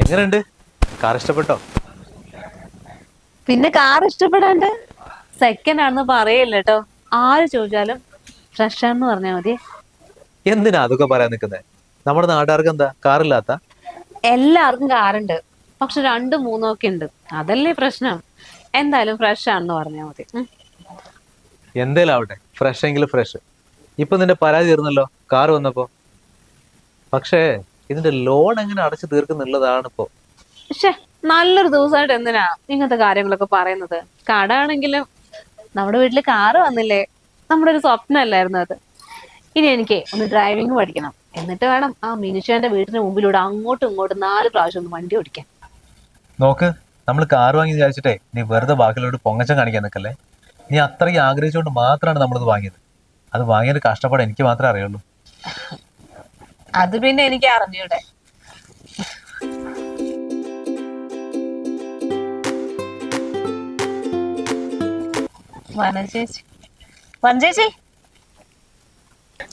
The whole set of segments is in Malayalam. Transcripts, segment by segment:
എങ്ങനെയുണ്ട്? കാർ ഇഷ്ടപ്പെട്ടോ? പിന്നെ കാർ ഇഷ്ടപ്പെടാണ്ട്? സെക്കൻഡ് ആണെന്ന് പറയില്ല കേട്ടോ ആര് ചോദിച്ചാലും ഫ്രഷ് ആണെന്ന് പറഞ്ഞാൽ മതി. എന്തിനാ അതൊക്കെ പറയാൻ നിൽക്കുന്നത് നമ്മുടെ നാട്ടുകാർക്ക് എന്താ? കാറില്ലാത്ത എല്ലാവർക്കും കാറുണ്ട് പക്ഷെ രണ്ടും മൂന്നും ഒക്കെ ഉണ്ട്. അതല്ലേ പ്രശ്നം? എന്തായാലും ഫ്രഷ് ആണെന്ന് പറഞ്ഞാൽ മതി. എന്തേലും ആവട്ടെ. ഫ്രഷ് എങ്കിൽ ഫ്രഷ് ഇപ്പൊ നിന്റെ പരാതി തീർന്നല്ലോ. കാർ വന്നപ്പോ. പക്ഷേ ഇതിന്റെ ലോൺ എങ്ങനെ അടച്ചു തീർക്കുന്നുള്ളതാണ് ഇപ്പോ. പക്ഷേ നല്ലൊരു ദിവസമായിട്ട് എന്തിനാ ഇങ്ങനത്തെ കാര്യങ്ങളൊക്കെ പറയുന്നത്? കടാണെങ്കിലും നമ്മുടെ വീട്ടിൽ കാറ് വന്നില്ലേ? നമ്മുടെ ഒരു സ്വപ്നമല്ലായിരുന്നു അത്. ഇനി എനിക്ക് ഒന്ന് ഡ്രൈവിംഗ് പഠിക്കണം. എന്നിട്ട് വേണം ആ മിനുഷ്യന്റെ വീട്ടിന് മുമ്പിലൂടെ അങ്ങോട്ടും ഇങ്ങോട്ടും നാല് പ്രാവശ്യം ഒന്ന് വണ്ടി ഓടിക്കാൻ. നോക്ക് നമ്മൾ കാർ വാങ്ങി വിചാരിച്ചിട്ടേ നീ വെറുതെ ബാക്കിലോട്ട് പൊങ്ങച്ചം കാണിക്കാൻ നിൽക്കല്ലേ? നീ അത്രയ്ക്ക് ആഗ്രഹിച്ചുകൊണ്ട് മാത്രമാണ് നമ്മളിത് വാങ്ങിയത്. അത് വാങ്ങിയത് കഷ്ടപ്പാട് എനിക്ക് മാത്രമേ അറിയുള്ളൂ. അത് പിന്നെ എനിക്ക് അറിഞ്ഞൂടെ. വനചേച്ചി വനചേച്ചി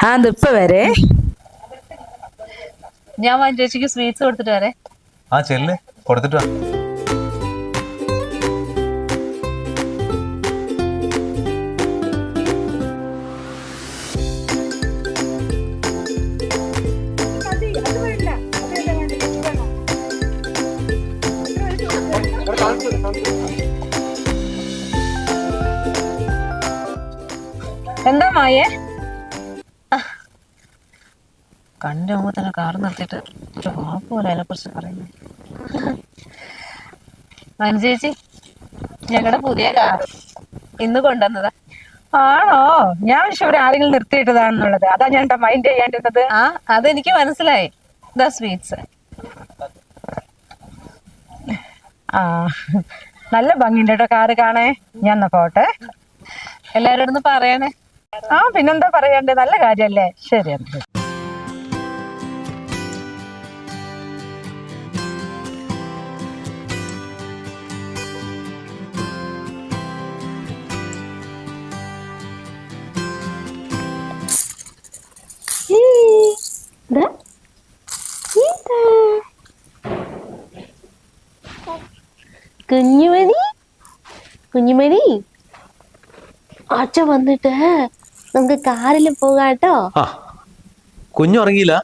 ആ ഇപ്പൊ വരെ. ഞാൻ വനചേച്ചിക്ക് സ്വീറ്റ്സ് കൊടുത്തിട്ട് വരെ. ആ ചെല്ലേ. കൊടുത്തിട്ട് വാ. കാർ നിർത്തിയിട്ട് ഒരു പോലെ അതിനെ കുറിച്ച് പറയുന്നത് വനചേച്ചി ഞങ്ങളുടെ പുതിയ കാർ ഇന്ന് കൊണ്ടുവന്നതാ. ആണോ? ഞാൻ പക്ഷെ ഇവിടെ ആരെങ്കിലും നിർത്തിയിട്ടതാണെന്നുള്ളത്. അതാ ഞാൻ മൈൻഡ് ചെയ്യാണ്ടിരുന്നത്. ആ അതെനിക്ക് മനസ്സിലായി. ദ സ്വീറ്റ്സ് ആ നല്ല ഭംഗിയുണ്ട് കേട്ടോ കാറ് കാണേ. ഞാൻ എന്നാ പോട്ടെ. എല്ലാരോടൊന്ന് പറയണേ. ആ പിന്നെന്താ പറയണ്ടേ? നല്ല കാര്യല്ലേ? ശരി എന്നാ. കുഞ്ഞുമണി കുഞ്ഞുമതി? അച്ഛ വന്നിട്ട് നമുക്ക് കാറിൽ പോകാട്ടോ ആ കുഞ്ഞു ഉറങ്ങിയില്ല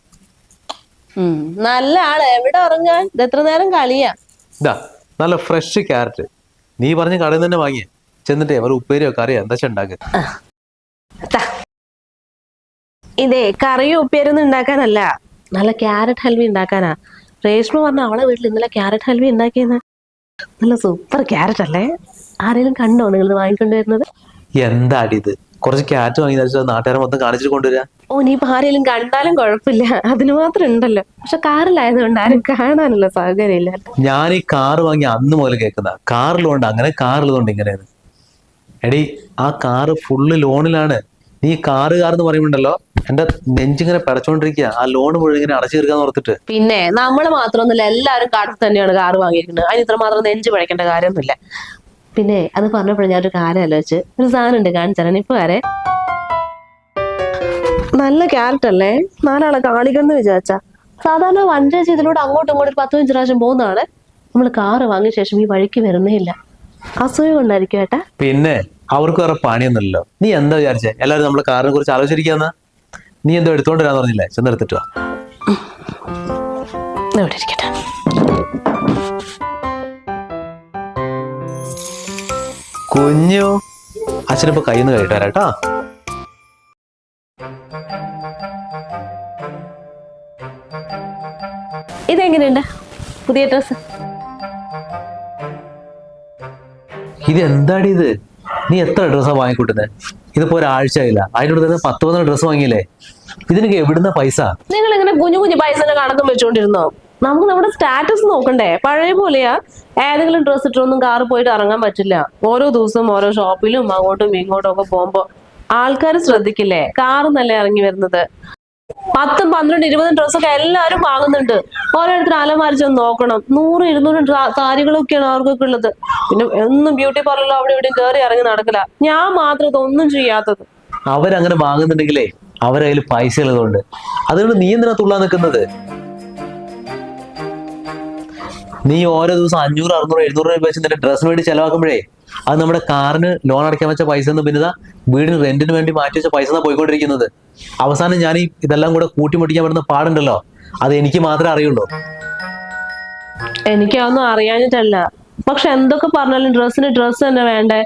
നല്ല ആൾ. എവിടെ ഉറങ്ങാൻ? ഇത് എത്ര നേരം കളിയാ? ഇതാ നല്ല ഫ്രഷ് ക്യാരറ്റ്. നീ പറഞ്ഞ കടയിൽ നിന്ന് തന്നെ വാങ്ങിയേ. ചെന്നിട്ടേ ഒരു ഉപ്പേരിയോ കറിയോ എന്താ വെച്ചാ ഉണ്ടാക്കുക ഇതേ കറിയും ഉപ്പേരൊന്നും ഉണ്ടാക്കാനല്ല. നല്ല ക്യാരറ്റ് ഹൽവി ഉണ്ടാക്കാനാ. രേഷ്മ പറഞ്ഞ അവളെ വീട്ടിൽ ഇന്നലെ ക്യാരറ്റ് ഹൽവി ഉണ്ടാക്കിയെന്ന്. നല്ല സൂപ്പർ ക്യാരറ്റ് അല്ലേ? ആരെങ്കിലും കണ്ടോ നിങ്ങൾ വാങ്ങിക്കൊണ്ട് വരുന്നത് എന്താടി ഇത് കുറച്ച് ക്യാരറ്റ് വാങ്ങി നാട്ടുകാരെ മൊത്തം കാണിച്ചിട്ട് കൊണ്ടുവരാ? ഓ നീ ഇപ്പൊ ആരെങ്കിലും കണ്ടാലും കുഴപ്പമില്ല അതിന് മാത്രം ഉണ്ടല്ലോ. പക്ഷെ കാറിലായതുകൊണ്ട് ആരും കാണാനുള്ള സൗകര്യം ഇല്ല. ഞാൻ ഈ കാർ വാങ്ങി അന്ന് മുതൽ കേൾക്കുന്ന. കാറിലുണ്ട് അങ്ങനെ കാറിലുണ്ട് ഇങ്ങനെയാണ്. എടി ആ കാറ് ഫുള്ള് ലോണിലാണ് നീ കാറ് കാർ എന്ന് പറയുമ്പോണ്ടല്ലോ എന്റെ നെഞ്ചിങ്ങനെ പടച്ചോണ്ടിരിക്കുക ആ ലോൺ മുഴുവൻ ഇങ്ങനെ അടച്ചു തീർക്കാന്ന് ഓർത്തിട്ട്. പിന്നെ നമ്മൾ മാത്രമൊന്നുമില്ല എല്ലാവരും കാട്ടിൽ തന്നെയാണ് കാറ് വാങ്ങിയിരിക്കുന്നത് അതിന് ഇത്ര മാത്രം നെഞ്ച് പഴക്കേണ്ട കാര്യമൊന്നുമില്ല. പിന്നെ അത് പറഞ്ഞപ്പോഴും ഞാനൊരു കാര്യം ആലോചിച്ച്. ഒരു സാധനം ഉണ്ട് കാണിച്ചാൽ ഇപ്പൊ വരെ നല്ല ക്യാരറ്റ് അല്ലേ? നാലാളെ കാണിക്കണം വിചാരിച്ച. സാധാരണ വണ്ടി ഇതിലൂടെ അങ്ങോട്ടും ഇങ്ങോട്ട് പത്ത് അഞ്ച് പ്രാവശ്യം പോകുന്നതാണ്. നമ്മൾ കാറ് വാങ്ങിയ ശേഷം ഈ വഴിക്ക് വരുന്നേ ഇല്ല. അസൂയ കൊണ്ടായിരിക്കും ഏട്ടാ. പിന്നെ അവർക്ക് വേറെ പണിയൊന്നുമില്ലല്ലോ. നീ എന്താ വിചാരിച്ചേ? എല്ലാവരും നമ്മളെ കാറിനെ കുറിച്ച് ആലോചിച്ചിരിക്കാന്ന്? നീ എന്തോ എടുത്തോണ്ട് വരാന്ന് പറഞ്ഞില്ലേ ചെന്നെടുത്തിട്ട് വാ. ഇവിടെ ഇരിക്കട്ടെ. കുഞ്ഞു അച്ഛനിപ്പോ കയ്യിൽ നിന്ന് കഴിയിട്ട് കേട്ടോ. ഇതെങ്ങനെയുണ്ട്? പുതിയ ഡ്രസ് ഇത് എന്താടി ഇത്? നീ എത്ര ഡ്രസ്സാ വാങ്ങിക്കൂട്ടുന്നത് ഇതിപ്പോ ഒരാഴ്ചയില്ല അതിനോട് തന്നെ പത്ത് പതിനെട്ട് ഡ്രസ് വാങ്ങിയില്ലേ? ഇതിനൊക്കെ എവിടുന്ന പൈസ? നിങ്ങൾ ഇങ്ങനെ കുഞ്ഞു കുഞ്ഞു പൈസ കണക്കും വെച്ചോണ്ടിരുന്നോ? നമുക്ക് നമ്മുടെ സ്റ്റാറ്റസ് നോക്കണ്ടേ? പഴയ പോലെയാ. ഏതെങ്കിലും ഡ്രസ് ഇട്ടൊന്നും കാറ് പോയിട്ട് ഇറങ്ങാൻ പറ്റില്ല. ഓരോ ദിവസവും ഓരോ ഷോപ്പിലും അങ്ങോട്ടും ഇങ്ങോട്ടും ഒക്കെ പോകുമ്പോ ആൾക്കാർ ശ്രദ്ധിക്കില്ലേ? കാറ് നല്ല ഇറങ്ങി വരുന്നത്. പത്തും പന്ത്രണ്ട് ഇരുപതും ഡ്രസ്സൊക്കെ എല്ലാവരും വാങ്ങുന്നുണ്ട്. ഓരോരുത്തർ അലമാരി ഒന്ന് നോക്കണം. നൂറ് ഇരുന്നൂറ് സാരികളൊക്കെയാണ് അവർക്കൊക്കെ ഉള്ളത്. പിന്നെ എന്നും ബ്യൂട്ടി പാർലറിലോ അവിടെ ഇവിടെയും കയറി ഇറങ്ങി നടക്കില്ല ഞാൻ മാത്രം ഇതൊന്നും ചെയ്യാത്തത്. അവരങ്ങനെ വാങ്ങുന്നുണ്ടെങ്കിലേ അവരതിൽ പൈസ ഉള്ളതുകൊണ്ട്. അതുകൊണ്ട് നീ എന്തിനാ തുള്ളാൻ നിൽക്കുന്നത്? നീ ഓരോ ദിവസം അഞ്ഞൂറ് അറുന്നൂറ് എഴുന്നൂറ് രൂപ വെച്ച് നിന്റെ ഡ്രസ്സിന് വേണ്ടി ചെലവാക്കുമ്പോഴേ അത് നമ്മുടെ കാറിന് ലോൺ അടയ്ക്കാൻ വെച്ച പൈസ എന്ന് പിന്നെ വീടിന് റെന്റിന് വേണ്ടി മാറ്റി വെച്ച പൈസ എന്നാ പോയിക്കൊണ്ടിരിക്കുന്നത്. അവസാനം ഞാൻ ഈ ഇതെല്ലാം കൂടെ കൂട്ടിമുട്ടിക്കാൻ പറ്റുന്ന പാടുണ്ടല്ലോ. അത് എനിക്ക് മാത്രമേ അറിയുള്ളൂ. എനിക്കതൊന്നും അറിയാഞ്ഞിട്ടല്ല. പക്ഷെ എന്തൊക്കെ പറഞ്ഞാലും ഡ്രസ്സിന് ഡ്രസ്സ് തന്നെ വേണ്ടേ?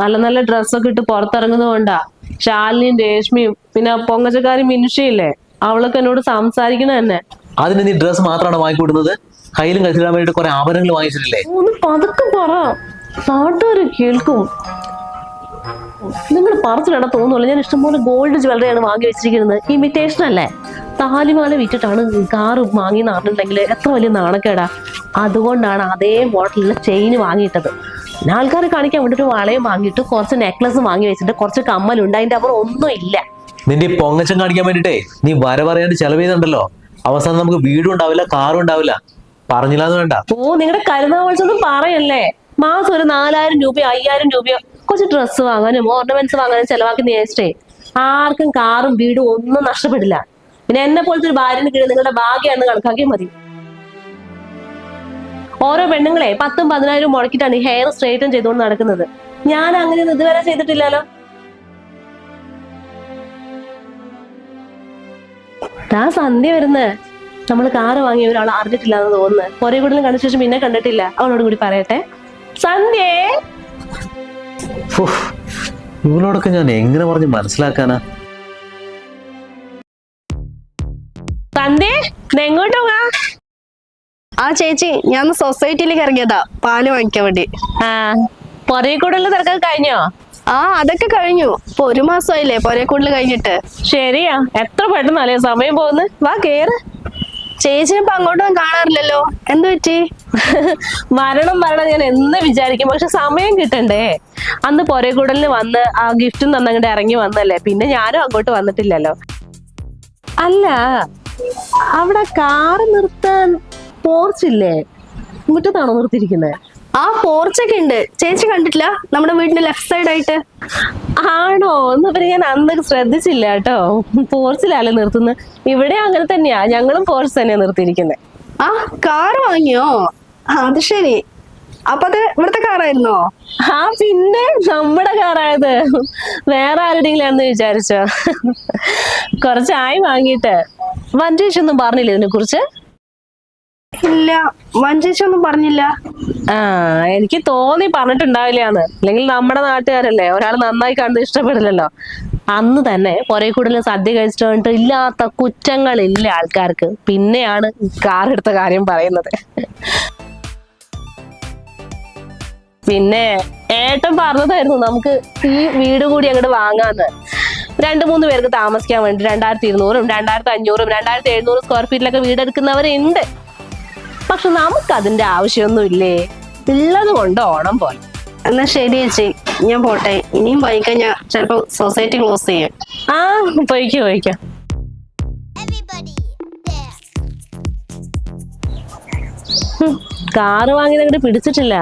നല്ല നല്ല ഡ്രസ്സൊക്കെ ഇട്ട് പുറത്തിറങ്ങുന്നതുകൊണ്ടാ ശാലിനിയും രേഷ്മിയും പിന്നെ പൊങ്ങച്ചക്കാരി മിനുഷയില്ലേ അവളൊക്കെ എന്നോട് സംസാരിക്കണ തന്നെ. അതിന് നീ ഡ്രസ്സ് മാത്രമാണ് വാങ്ങിക്കൊടുക്കുന്നത് കയ്യിലും കഴിച്ചിടാൻ വേണ്ടി കുറെ ആഭരണങ്ങൾ വാങ്ങിച്ചിട്ടില്ലേ? ഒന്ന് പതുക്കെ പറ. കേൾക്കും. നിങ്ങൾ പറച്ചിലിട തോന്നുള്ളൂ ഞാൻ ഇഷ്ടംപോലെ ഗോൾഡ് ജ്വല്ലറിയാണ് വാങ്ങി വെച്ചിരിക്കുന്നത്. ഇമിറ്റേഷൻ അല്ലേ? താലിമാല വിറ്റിട്ടാണ് കാറ് വാങ്ങി നടന്നിട്ടുണ്ടെങ്കിൽ എത്ര വലിയ നാണക്കേടാ. അതുകൊണ്ടാണ് അതേ മോഡലിലെ ചെയിൻ വാങ്ങിയിട്ടത്. പിന്നെ ആൾക്കാർ കാണിക്കാൻ വേണ്ടി ഒരു വളയും വാങ്ങിയിട്ട് കുറച്ച് നെക്ലസ് വാങ്ങി വെച്ചിട്ട് കുറച്ച് കമ്മലുണ്ട്. അതിന്റെ അപ്പുറം ഒന്നും ഇല്ല. നിന്റെ പൊങ്ങച്ചം കാണിക്കാൻ വേണ്ടിട്ടേ നീ വര പറയാണ്ട് ചെലവ് ചെയ്തിട്ടുണ്ടല്ലോ. അവസാനം നമുക്ക് വീടും ഉണ്ടാവില്ല കാറും ഉണ്ടാവില്ല. പറഞ്ഞില്ലാന്ന് വേണ്ട. ഓ നിങ്ങളുടെ കരുനാവൾസൊന്നും പറയല്ലേ? മാസം ഒരു നാലായിരം രൂപയോ അയ്യായിരം രൂപയോ കുറച്ച് ഡ്രസ്സ് വാങ്ങാനും ഓർണമെന്റ്സ് വാങ്ങാനും ചെലവാക്കി നേരിട്ടേ ആർക്കും കാറും വീടും ഒന്നും നഷ്ടപ്പെടില്ല. പിന്നെ എന്നെ പോലത്തെ ഒരു ഭാര്യന് കീഴിൽ നിങ്ങളുടെ ഭാഗ്യമാണെന്ന് കണക്കാക്കിയാൽ മതി. ഓരോ പെണ്ണുങ്ങളെ പത്തും പതിനായിരം മുടക്കിയിട്ടാണ് ഈ ഹെയർ സ്ട്രൈറ്റൻ ചെയ്തുകൊണ്ട് നടക്കുന്നത്. ഞാൻ അങ്ങനെയൊന്നും ഇതുവരെ ചെയ്തിട്ടില്ലല്ലോ. ആ സന്ധ്യ വരുന്നത് നമ്മൾ കാറ് വാങ്ങിയ ഒരാൾ അറിഞ്ഞിട്ടില്ല എന്ന് തോന്നുന്നു. കുറെ കൂടുതൽ കണ്ട ശേഷം പിന്നെ കണ്ടിട്ടില്ല. അവളോട് കൂടി പറയട്ടെ. സന്ധ്യേ! ഇവളോടൊക്കെ ഞാൻ എങ്ങനെ പറഞ്ഞ് മനസ്സിലാക്കാനാ? സന്ധ്യേ എങ്ങോട്ട് ആ ചേച്ചി ഞാൻ സൊസൈറ്റിയിലേക്ക് ഇറങ്ങിയതാ. പാൽ വാങ്ങിക്കാൻ വേണ്ടി. ആ പുറകെ കൂടുതൽ തിരക്കൊക്കെ കഴിഞ്ഞോ? ആ അതൊക്കെ കഴിഞ്ഞു. ഇപ്പൊ ഒരു മാസമായില്ലേ പോരെ കൂടുതൽ കഴിഞ്ഞിട്ട്. ശരിയാ. എത്ര പെട്ടെന്നല്ലേ സമയം പോകുന്നു? വാ കേറ്. ചേച്ചിനെ ഇപ്പൊ അങ്ങോട്ടും കാണാറില്ലല്ലോ. എന്ത് പറ്റി? മരണം മരണം ഞാൻ എന്ന് വിചാരിക്കും. പക്ഷെ സമയം കിട്ടണ്ടേ. അന്ന് പൊരേ കൂടലിന് വന്ന് ആ ഗിഫ്റ്റും തന്നങ്ങോട്ട് ഇറങ്ങി വന്നല്ലേ. പിന്നെ ഞാനും അങ്ങോട്ട് വന്നിട്ടില്ലല്ലോ. അല്ല അവിടെ കാറ് നിർത്താൻ പോർച്ചില്ലേ മുറ്റത്താണോ നിർത്തിയിരിക്കുന്നത് ആ പോർച്ചൊക്കെ ഉണ്ട്. ചേച്ചി കണ്ടിട്ടില്ല? നമ്മുടെ വീടിന്റെ ലെഫ്റ്റ് സൈഡ് ആയിട്ട്. ആണോ? എന്ന് ഞാൻ അന്ന് ശ്രദ്ധിച്ചില്ല കേട്ടോ. പോർച്ചിലല്ലേ നിർത്തുന്നത് ഇവിടെ അങ്ങനെ തന്നെയാ. ഞങ്ങളും പോർച്ച് തന്നെയാ നിർത്തിയിരിക്കുന്നത് ആ കാർ വാങ്ങിയോ? അത് ശരി. അപ്പൊ അത് ഇവിടുത്തെ കാറായിരുന്നോ ആ പിന്നെ നമ്മുടെ കാറായത് വേറെ ആരുടെങ്കിലും ആണെന്ന് വിചാരിച്ചോ. കുറച്ചായി വാങ്ങിയിട്ട്. വണ്ടി ഒന്നും പറഞ്ഞില്ല ഇതിനെ കുറിച്ച് ഇല്ല വഞ്ചേച്ചി ഒന്നും പറഞ്ഞില്ല. ആ എനിക്ക് തോന്നി പറഞ്ഞിട്ടുണ്ടാവില്ലാന്ന് അല്ലെങ്കിൽ നമ്മുടെ നാട്ടുകാരല്ലേ ഒരാൾ നന്നായി കണ്ട് ഇഷ്ടപ്പെടില്ലല്ലോ. അന്ന് തന്നെ കുറെ കൂടുതൽ സദ്യ കഴിച്ചിട്ട് വന്നിട്ട് ഇല്ലാത്ത കുറ്റങ്ങളില്ല ആൾക്കാർക്ക്. പിന്നെയാണ് കാർ എടുത്ത കാര്യം പറയുന്നത്. പിന്നെ ഏട്ടൻ പറഞ്ഞതായിരുന്നു നമുക്ക് ഈ വീട് കൂടി അങ്ങോട്ട് വാങ്ങാന്ന്. രണ്ട് മൂന്ന് പേർക്ക് താമസിക്കാൻ വേണ്ടി രണ്ടായിരത്തി ഇരുന്നൂറും രണ്ടായിരത്തി അഞ്ഞൂറും രണ്ടായിരത്തി എഴുന്നൂറ് സ്ക്വയർ ഫീറ്റിലൊക്കെ വീടെടുക്കുന്നവരുണ്ട്. പക്ഷെ നമുക്ക് അതിന്റെ ആവശ്യമൊന്നുമില്ലേ? ഉള്ളത് കൊണ്ട് ഓണം പോലെ. എന്നാ ശരി ചേച്ചി ഞാൻ പോട്ടെ. ഇനിയും പോയിക്കാൻ ഞാൻ ചിലപ്പോ സൊസൈറ്റി ക്ലോസ് ചെയ്യാം. ആ പോയിക്കോ പോയിക്കോ. കാറ് വാങ്ങി അങ്ങോട്ട് പിടിച്ചിട്ടില്ല.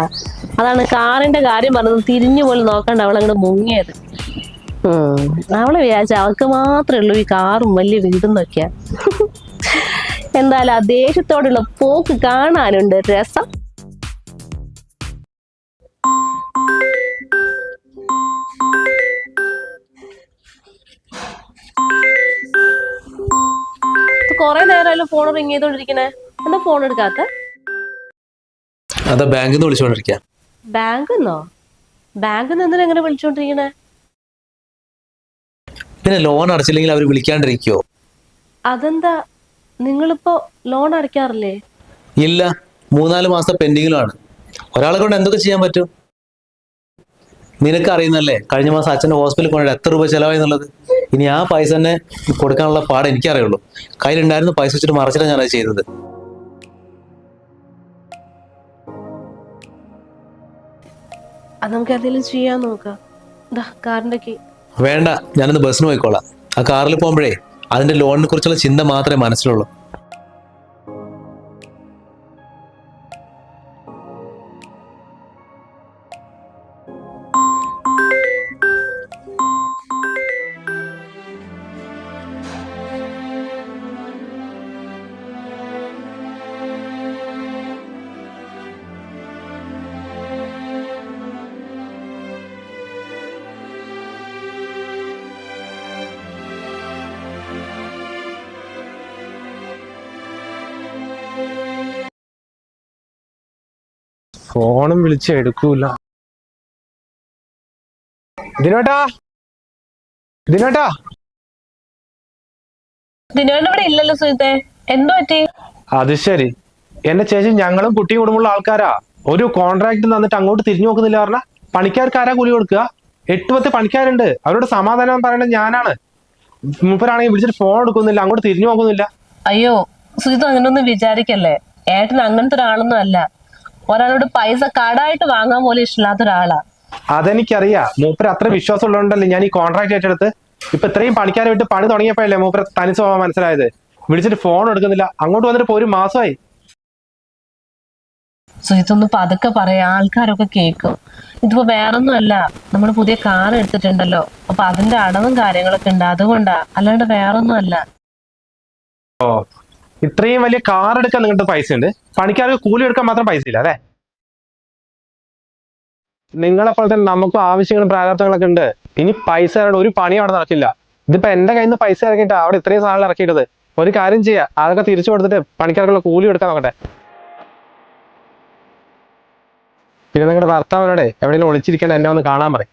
അതാണ് കാറിന്റെ കാര്യം പറഞ്ഞത്. തിരിഞ്ഞു പോലും നോക്കണ്ട അവൾ അങ്ങോട്ട് മുങ്ങിയത്. ഉം, അവൾ വിചാരിച്ച അവൾക്ക് മാത്രമേ ഉള്ളൂ ഈ കാറും വലിയ വീടും നോക്കിയാ എന്തായാലും ആ ദേഷ്യത്തോടുള്ള പോക്ക് കാണാനുണ്ട്. രസം. കൊറേ നേരമല്ലോ ഫോൺ റിങ് ചെയ്തോണ്ടിരിക്കണേ. എന്താ ഫോൺ എടുക്കാത്ത? അതാ ബാങ്കിൽ നിന്ന് ബാങ്കിൽ നിന്ന് എന്തിനാ എങ്ങനെ വിളിച്ചോണ്ടിരിക്കണേ? പിന്നെ ലോൺ അടച്ചില്ലെങ്കിൽ അവർ അതെന്താ? നിങ്ങളിപ്പോ ലോൺ അടയ്ക്കാറില്ലേ? ഇല്ല. മൂന്നാൽ മാസം പെൻഡിങ്ങിലാണ് ഒരാളെ കൊണ്ട് എന്തൊക്കെ ചെയ്യാൻ പറ്റും? നിനക്ക് അറിയുന്നല്ലേ കഴിഞ്ഞ മാസം അച്ഛന്റെ ഹോസ്പിറ്റലിൽ കൊണ്ടിട്ട് എത്ര രൂപ ചെലവായി എന്നുള്ളത്. ഇനി ആ പൈസ തന്നെ കൊടുക്കാനുള്ള പാട് എനിക്കറിയുള്ളൂ. കയ്യിലുണ്ടായിരുന്ന പൈസ വെച്ചിട്ട് മറച്ചിട്ടാണ് ഞാനത് ചെയ്തത്. അത് നമുക്ക് എന്തെങ്കിലും ചെയ്യാൻ നോക്കാം. വേണ്ട. ഞാനൊന്ന് ബസ്സിന് പോയിക്കോളാം. ആ കാറിൽ പോകുമ്പോഴേ അതിന്റെ ലോണിനെ കുറിച്ചുള്ള ചിന്ത മാത്രമേ മനസ്സിലുള്ളൂ. ഫോണും വിളിച്ച് എടുക്കൂല. ദിനോട്ടാ? ദിനോട്ടാ? ദിനോട് ഇവിടെ ഇല്ലല്ലോ സുഹൃത്തെ എന്തു പറ്റി? അത് ശരി. എന്റെ ചേച്ചി ഞങ്ങളും കുട്ടിയും കുടുംബമുള്ള ആൾക്കാരാ. ഒരു കോൺട്രാക്ട് തന്നിട്ട് അങ്ങോട്ട് തിരിഞ്ഞു നോക്കുന്നില്ല പറഞ്ഞ പണിക്കാർക്ക് ആരാ കൂലി കൊടുക്കുക? എട്ട് പത്ത് പണിക്കാരുണ്ട്. അവരോട് സമാധാനം പറയേണ്ടത് ഞാനാണ്. മൂപ്പരാണെങ്കിൽ വിളിച്ചിട്ട് ഫോൺ എടുക്കുന്നില്ല അങ്ങോട്ട് തിരിഞ്ഞു നോക്കുന്നില്ല. അയ്യോ സുജിത് അങ്ങനെ ഒന്നും വിചാരിക്കല്ലേ? ഏട്ടൻ അങ്ങനത്തെ ഒരാളൊന്നും അല്ല. ഒരാളോട് പൈസ കടായിട്ട് വാങ്ങാൻ പോലും ഇഷ്ടമില്ലാത്ത ഒരാളാ. അതെനിക്കറിയാം. മൂപ്പര് അത്ര വിശ്വാസം ഉള്ളതുകൊണ്ടല്ലേ ഞാൻ ഈ കോൺട്രാക്ട് ഏറ്റെടുത്ത് ഇപ്പൊ ഇത്രയും പണിക്കാരെ വിട്ട് പണി തുടങ്ങിയപ്പോഴല്ലേ മൂപ്പര് തനി സ്വഭാവം മനസ്സിലായത്? വിളിച്ചിട്ട് ഫോൺ എടുക്കുന്നില്ല. അങ്ങോട്ട് വന്നിട്ട് ഇപ്പൊ ഒരു മാസമായി. സുജിത്തൊന്ന് പതുക്കെ പറയാ. ആൾക്കാരൊക്കെ കേൾക്കും. ഇതിപ്പോ വേറൊന്നും അല്ല നമ്മൾ പുതിയ കാർ എടുത്തിട്ടുണ്ടല്ലോ. അപ്പൊ അതിന്റെ അടവും കാര്യങ്ങളൊക്കെ ഉണ്ട്. അതുകൊണ്ടാ. അല്ലാണ്ട് വേറൊന്നും അല്ല ഇത്രയും വലിയ കാർ എടുക്കാൻ നിങ്ങളുടെ പൈസ ഉണ്ട് പണിക്കാർക്ക് കൂലി എടുക്കാൻ മാത്രം പൈസ ഇല്ല അതെ നിങ്ങളെപ്പോലെ തന്നെ നമുക്കും ആവശ്യങ്ങളും പ്രാരാബ്ദങ്ങളൊക്കെ ഉണ്ട്. ഇനി പൈസ ഒരു പണി അവിടെ നടക്കില്ല. ഇതിപ്പോ എന്റെ കയ്യിൽ നിന്ന് പൈസ ഇറക്കിയിട്ട് അവിടെ ഇത്രയും സാധനം ഇറക്കിയിട്ടത്. ഒരു കാര്യം ചെയ്യാം അതൊക്കെ തിരിച്ചു കൊടുത്തിട്ട് പണിക്കാർക്കുള്ള കൂലി എടുക്കാൻ നോക്കട്ടെ. പിന്നെ നിങ്ങളുടെ ഭർത്താവിനോടെ എവിടെയെങ്കിലും ഒളിച്ചിരിക്കേണ്ട എന്നെ ഒന്ന് കാണാൻ പറയും.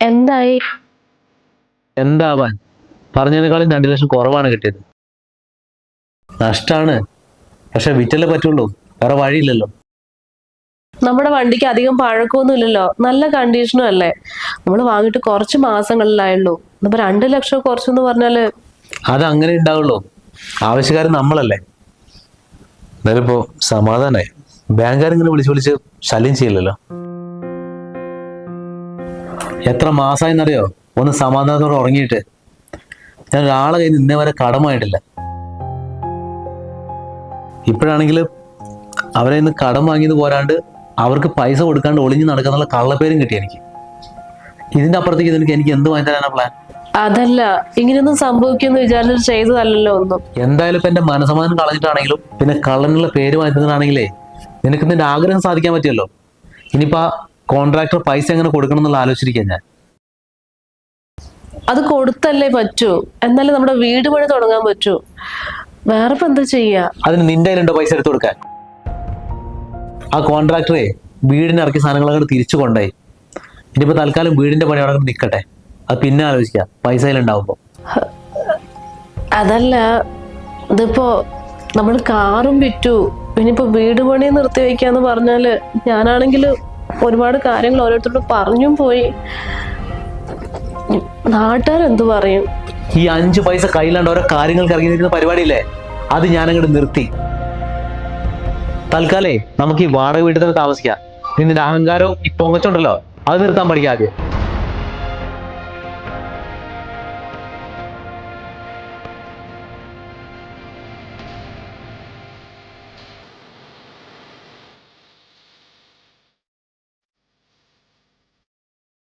എന്തായി? എന്താവാൻ? പറഞ്ഞതിനേക്കാളും രണ്ടു ലക്ഷം കുറവാണ് കിട്ടിയത്. നഷ്ടാണ്. പക്ഷെ വിറ്റല്ലേ പറ്റുള്ളൂ. വേറെ വഴിയില്ലല്ലോ. നമ്മുടെ വണ്ടിക്ക് അധികം പഴക്കമൊന്നും ഇല്ലല്ലോ നല്ല കണ്ടീഷനും അല്ലേ? നമ്മൾ വാങ്ങിട്ട് കുറച്ച് മാസങ്ങളിലായുള്ളൂ. ഇന്നിപ്പോ രണ്ട് ലക്ഷം കുറച്ചെന്ന് പറഞ്ഞാൽ അത് അങ്ങനെ ഉണ്ടാവുള്ളൂ. ആവശ്യക്കാരൻ നമ്മളല്ലേ. എന്നാലിപ്പോ ഇപ്പോ സമാധാനായി. ബാങ്കുകാരിങ്ങനെ വിളിച്ച് വിളിച്ച് ശല്യം ചെയ്യില്ലല്ലോ എത്ര മാസമായിന്നറിയോ ഒന്ന് സമാധാനത്തോടെ ഉറങ്ങിയിട്ട്. ഞാൻ ഒരാളെ കയ്യിൽ നിന്നേ ഇന്നേ വരെ കടമായിട്ടില്ല. ഇപ്പോഴാണെങ്കിൽ അവരെ ഇന്ന് കടം വാങ്ങിയത് പോരാണ്ട് അവർക്ക് പൈസ കൊടുക്കാണ്ട് ഒളിഞ്ഞു നടക്കാന്നുള്ള കള്ളപ്പേരും കിട്ടി എനിക്ക്. ഇതിന്റെ അപ്പുറത്തേക്ക് ഇതെനിക്ക് എനിക്ക് എന്ത് വാങ്ങി തരാനാ പ്ലാൻ അതല്ല ഇങ്ങനെയൊന്നും സംഭവിക്കുമെന്ന് വിചാരിച്ചിട്ട് ചെയ്തതല്ലല്ലോ ഒന്നും. എന്തായാലും ഇപ്പൊ എന്റെ മനസമാധാനം കളഞ്ഞിട്ടാണെങ്കിലും പിന്നെ കള്ളനുള്ള പേര് വാങ്ങിത്തതാണെങ്കിലേ നിനക്ക് നിന്റെ ആഗ്രഹം സാധിക്കാൻ പറ്റിയല്ലോ ഇനിയിപ്പോ കോൺട്രാക്ടർ പൈസ എങ്ങനെ കൊടുക്കണം എന്നുള്ള ആലോചിച്ചിരിക്കാൻ ഞാൻ. അത് കൊടുത്തല്ലേ പറ്റൂ. എന്നാലേ നമ്മുടെ വീട് പണി തുടങ്ങാൻ പറ്റൂ. വേറെ ഇപ്പൊ എന്താ ചെയ്യാ? അതിന് നിന്റെ കയ്യിലുണ്ടോ പൈസ എടുത്തു കൊടുക്കാൻ? ആ കോൺട്രാക്ടറെ വീടിന് ഇറക്കിയ അങ്ങോട്ട് തിരിച്ചു കൊണ്ടായി ഇനിയിപ്പോ തൽക്കാലം വീടിന്റെ പണി അവിടെ നിൽക്കട്ടെ. അത് പിന്നെ ആലോചിക്കാം പൈസ കയ്യിലുണ്ടാവുമ്പോ അതല്ല ഇതിപ്പോ നമ്മൾ കാറും വിറ്റു. ഇനിയിപ്പോ വീട് പണി നിർത്തി വെക്കാന്ന് പറഞ്ഞാൽ ഞാനാണെങ്കിൽ ഒരുപാട് കാര്യങ്ങൾ ഓരോരുത്തരോട് പറഞ്ഞും പോയി. നാട്ടുകാരെന്തു പറയും? ഈ അഞ്ചു പൈസ കയ്യിലാണ്ട് ഓരോ കാര്യങ്ങൾക്ക് ഇറങ്ങി നിൽക്കുന്ന പരിപാടിയില്ലേ? അത് ഞാൻ അങ്ങോട്ട് നിർത്തി. തൽക്കാലേ നമുക്ക് ഈ വാടക വീട്ടിൽ തന്നെ താമസിക്കാം. നിന്റെ അഹങ്കാരവും ഈ പൊങ്ങച്ചുണ്ടല്ലോ അത് നിർത്താൻ പഠിക്കാം ആദ്യം.